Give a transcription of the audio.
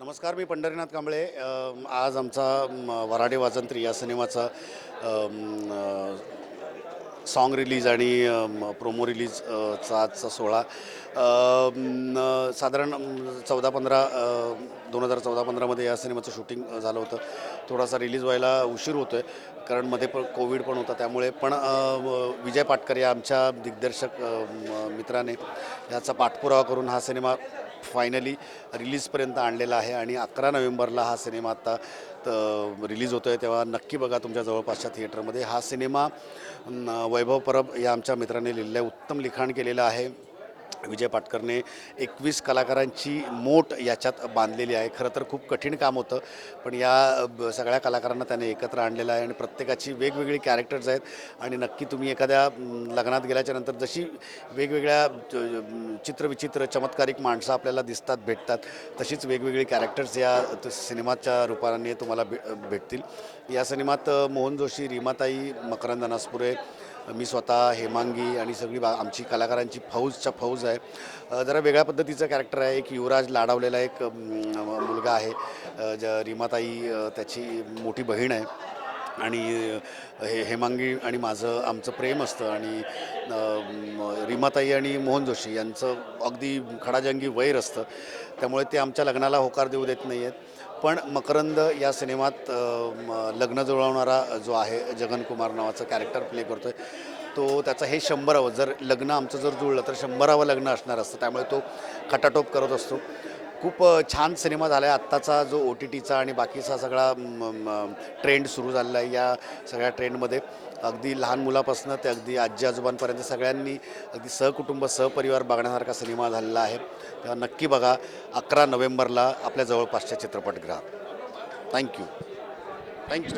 नमस्कार मी पंढरीनाथ कांबळे. आज आमचा वराडे वाजंत्री या सिनेमाचा सॉन्ग रिलीज आणि प्रोमो रिलीज आजचा सोहळा. साधारण चौदा पंधरा दोन हजार चौदा पंधरामध्ये या सिनेमाचं शूटिंग झालं होतं. थोडासा रिलीज व्हायला उशीर होतो आहे कारण मध्ये पण कोविड पण होता त्यामुळे. पण व- विजय पाटकर या आमच्या दिग्दर्शक मित्राने ह्याचा पाठपुरावा करून हा सिनेमा फायनली रिलीजपर्यंत आणलेला आहे आणि अकरा नोव्हेंबरला हा सिनेमा आत्ता रिलीज होतो आहे तेव्हा नक्की बघा तुमच्या जवळपासच्या थिएटरमध्ये हा सिनेमा न, वैभव परब या आमच्या मित्राने लिहिलेलं आहे. उत्तम लिखाण केलेलं आहे. विजय पाटकरने एकवीस कलाकारांची मोठ याच्यात बांधलेली आहे. खरं तर खूप कठीण काम होतं पण या ब- सगळ्या कलाकारांना त्याने एकत्र आणलेलं आहे आणि प्रत्येकाची वेगवेगळी कॅरेक्टर्स आहेत आणि नक्की तुम्ही एखाद्या लग्नात गेल्याच्यानंतर जशी वेगवेगळ्या चित्रविचित्र चमत्कारिक माणसं आपल्याला दिसतात भेटतात तशीच वेगवेगळी कॅरेक्टर्स या सिनेमाच्या रूपाने तुम्हाला भे भेटतील. या सिनेमात मोहन जोशी रीमाताई मकरंद अनासपुरे मी स्वतः हेमांगी आणि सगळी बा आमची कलाकारांची फौजच्या फौज आहे. जरा वेगळ्या पद्धतीचं कॅरेक्टर आहे. एक युवराज लाडावलेला एक मुलगा आहे. ज रीमाताई त्याची मोठी बहीण आहे. आणि हे हेमांगी आणि माझं आमचं प्रेम असतं आणि रीमाताई आणि मोहन जोशी यांचं अगदी खडाजंगी वैर असतं. त्यामुळे ते आमच्या लग्नाला होकार देऊ देत नाही आहेत पण मकरंद या सिनेमात लग्न जुळवणारा जो आहे जगन कुमार नावाचं कॅरेक्टर प्ले करतो आहे तो त्याचं हे शंभरावं जर लग्न आमचं जर जुळलं तर शंभरावं लग्न असणार असतं. त्यामुळे तो खटाटोप करत असतो. खूप छान सिनेमा झाला आहे आत्ताचा जो ओ टी टीचा आणि बाकीचा सगळा ट्रेंड सुरू झालेला आहे या सगळ्या ट्रेंडमध्ये. अगदी लहान मुलापासून ते अगदी आजी आजोबांपर्यंत सगळ्यांनी अगदी सहकुटुंब सहपरिवार बघण्यासारखा सिनेमा झालेला आहे. तेव्हा नक्की बघा अकरा नोव्हेंबरला आपल्या जवळपासच्या चित्रपटगृहात. Thank you. Thank you.